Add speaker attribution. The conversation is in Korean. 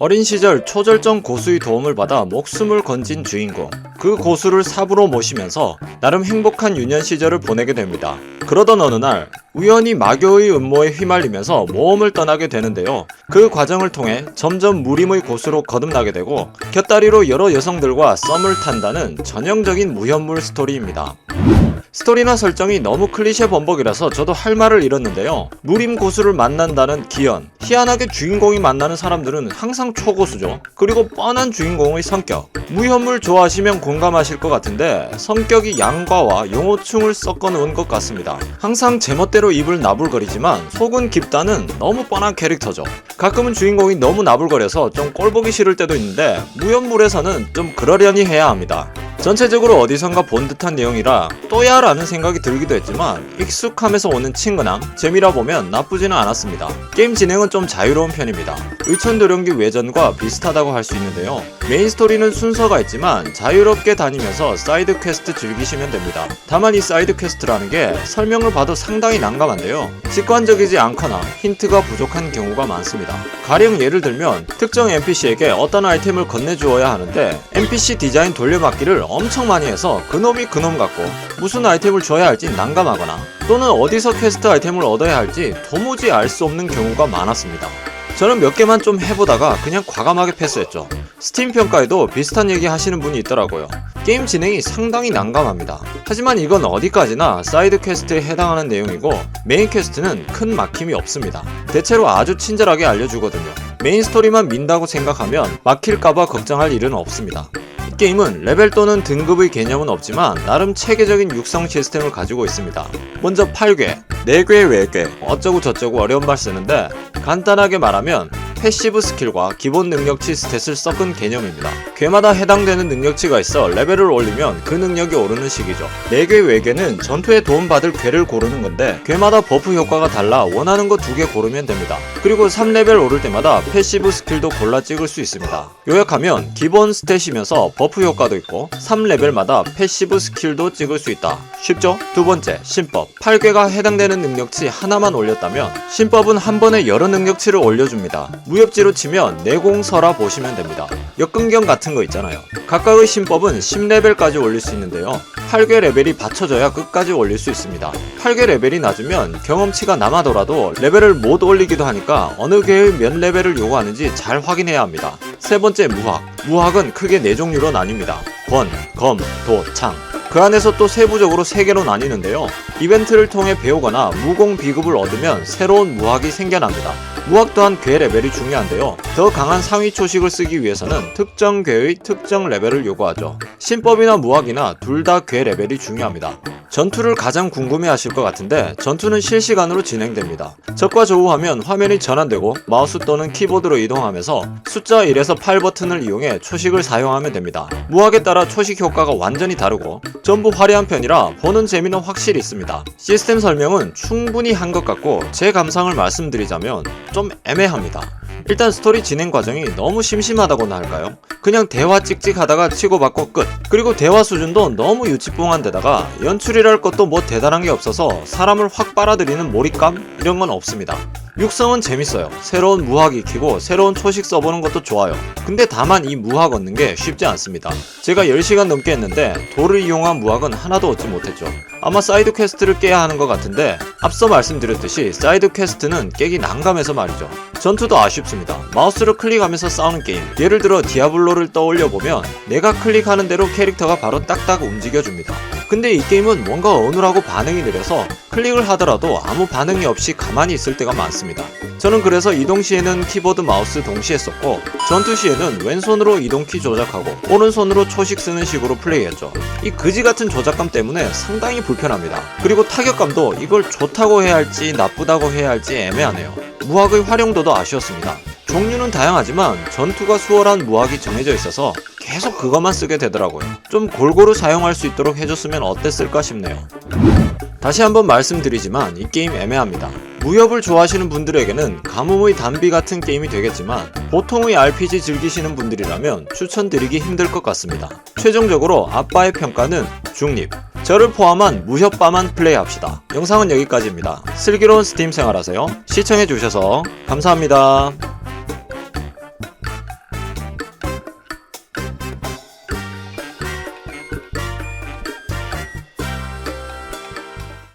Speaker 1: 어린 시절 초절정 고수의 도움을 받아 목숨을 건진 주인공. 그 고수를 삽으로 모시면서 나름 행복한 유년 시절을 보내게 됩니다. 그러던 어느 날 우연히 마교의 음모에 휘말리면서 모험을 떠나게 되는데요. 그 과정을 통해 점점 무림의 고수로 거듭나게 되고 곁다리로 여러 여성들과 썸을 탄다는 전형적인 무현물 스토리입니다. 스토리나 설정이 너무 클리셰 범벅이라서 저도 할 말을 잃었는데요. 무림 고수를 만난다는 기현. 희한하게 주인공이 만나는 사람들은 항상 초고수죠. 그리고 뻔한 주인공의 성격. 무현물 좋아하시면 공감하실 것 같은데 성격이 양과와 용어충을 섞어 놓은 것 같습니다. 항상 제멋대로 입을 나불거리지만 속은 깊다는 너무 뻔한 캐릭터죠. 가끔은 주인공이 너무 나불거려서 좀 꼴보기 싫을 때도 있는데 무현물에서는 좀 그러려니 해야 합니다. 전체적으로 어디선가 본 듯한 내용이라 또야 라는 생각이 들기도 했지만 익숙함에서 오는 친근함, 재미라 보면 나쁘지는 않았습니다. 게임 진행은 좀 자유로운 편입니다. 의천도령기 외전과 비슷하다고 할 수 있는데요. 메인 스토리는 순서가 있지만 자유롭게 다니면서 사이드 퀘스트 즐기시면 됩니다. 다만 이 사이드 퀘스트라는 게 설명을 봐도 상당히 난감한데요. 직관적이지 않거나 힌트가 부족한 경우가 많습니다. 가령 예를 들면 특정 NPC에게 어떤 아이템을 건네주어야 하는데 NPC 디자인 돌려막기를 엄청 많이 해서 그놈이 그놈 같고 무슨 아이템을 줘야 할지 난감하거나 또는 어디서 퀘스트 아이템을 얻어야 할지 도무지 알 수 없는 경우가 많았습니다. 저는 몇 개만 좀 해보다가 그냥 과감하게 패스했죠. 스팀 평가에도 비슷한 얘기 하시는 분이 있더라고요. 게임 진행이 상당히 난감합니다. 하지만 이건 어디까지나 사이드 퀘스트에 해당하는 내용이고 메인 퀘스트는 큰 막힘이 없습니다. 대체로 아주 친절하게 알려주거든요. 메인 스토리만 민다고 생각하면 막힐까봐 걱정할 일은 없습니다. 이 게임은 레벨 또는 등급의 개념은 없지만 나름 체계적인 육성 시스템을 가지고 있습니다. 먼저 8괴, 4괴 외괴, 어쩌고 저쩌고 어려운 말 쓰는데 간단하게 말하면 패시브 스킬과 기본 능력치 스탯을 섞은 개념입니다. 괴마다 해당되는 능력치가 있어 레벨을 올리면 그 능력이 오르는 식이죠. 4개 외계는 전투에 도움받을 괴를 고르는 건데 괴마다 버프 효과가 달라 원하는 거두개 고르면 됩니다. 그리고 3레벨 오를 때마다 패시브 스킬도 골라 찍을 수 있습니다. 요약하면 기본 스탯이면서 버프 효과도 있고 3레벨마다 패시브 스킬도 찍을 수 있다. 쉽죠? 두 번째, 신법. 8괴가 해당되는 능력치 하나만 올렸다면 신법은 한 번에 여러 능력치를 올려줍니다. 무협지로 치면 내공서라 보시면 됩니다. 역근경 같은 거 있잖아요. 각각의 신법은 10레벨까지 올릴 수 있는데요. 8개 레벨이 받쳐져야 끝까지 올릴 수 있습니다. 8개 레벨이 낮으면 경험치가 남아더라도 레벨을 못 올리기도 하니까 어느 개의 몇 레벨을 요구하는지 잘 확인해야 합니다. 세 번째 무학. 무학은 크게 네 종류로 나뉩니다. 권, 검, 도, 창. 그 안에서 또 세부적으로 세 개로 나뉘는데요. 이벤트를 통해 배우거나 무공 비급을 얻으면 새로운 무학이 생겨납니다. 무학 또한 괴 레벨이 중요한데요. 더 강한 상위 초식을 쓰기 위해서는 특정 괴의 특정 레벨을 요구하죠. 신법이나 무학이나 둘 다 괴 레벨이 중요합니다. 전투를 가장 궁금해 하실 것 같은데 전투는 실시간으로 진행됩니다. 적과 조우하면 화면이 전환되고 마우스 또는 키보드로 이동하면서 숫자 1에서 8 버튼을 이용해 초식을 사용하면 됩니다. 무학에 따라 초식 효과가 완전히 다르고 전부 화려한 편이라 보는 재미는 확실히 있습니다. 시스템 설명은 충분히 한 것 같고 제 감상을 말씀드리자면 좀 애매합니다. 일단 스토리 진행 과정이 너무 심심하다고나 할까요? 그냥 대화 찍찍 하다가 치고받고 끝. 그리고 대화 수준도 너무 유치뽕한 데다가 연출이 랄 것도 뭐 대단한 게 없어서 사람을 확 빨아들이는 몰입감? 이런 건 없습니다. 육성은 재밌어요. 새로운 무학 익히고 새로운 초식 써보는 것도 좋아요. 근데 다만 이 무학 얻는 게 쉽지 않습니다. 제가 10시간 넘게 했는데 돌을 이용한 무학은 하나도 얻지 못했죠. 아마 사이드 퀘스트를 깨야 하는 것 같은데 앞서 말씀드렸듯이 사이드 퀘스트는 깨기 난감해서 말이죠. 전투도 아쉽습니다. 마우스로 클릭하면서 싸우는 게임. 예를 들어 디아블로를 떠올려 보면 내가 클릭하는 대로 캐릭터가 바로 딱딱 움직여줍니다. 근데 이 게임은 뭔가 어눌하고 반응이 느려서 클릭을 하더라도 아무 반응이 없이 가만히 있을 때가 많습니다. 저는 그래서 이동 시에는 키보드 마우스 동시에 썼고 전투 시에는 왼손으로 이동키 조작하고 오른손으로 초식 쓰는 식으로 플레이했죠. 이 그지 같은 조작감 때문에 상당히 불편합니다. 그리고 타격감도 이걸 좋다고 해야 할지 나쁘다고 해야 할지 애매하네요. 무학의 활용도도 아쉬웠습니다. 종류는 다양하지만 전투가 수월한 무학이 정해져 있어서 계속 그것만 쓰게 되더라고요. 좀 골고루 사용할 수 있도록 해줬으면 어땠을까 싶네요. 다시 한번 말씀드리지만 이 게임 애매합니다. 무협을 좋아하시는 분들에게는 가뭄의 단비 같은 게임이 되겠지만 보통의 RPG 즐기시는 분들이라면 추천드리기 힘들 것 같습니다. 최종적으로 아빠의 평가는 중립. 저를 포함한 무협바만 플레이합시다. 영상은 여기까지입니다. 슬기로운 스팀 생활하세요. 시청해주셔서 감사합니다.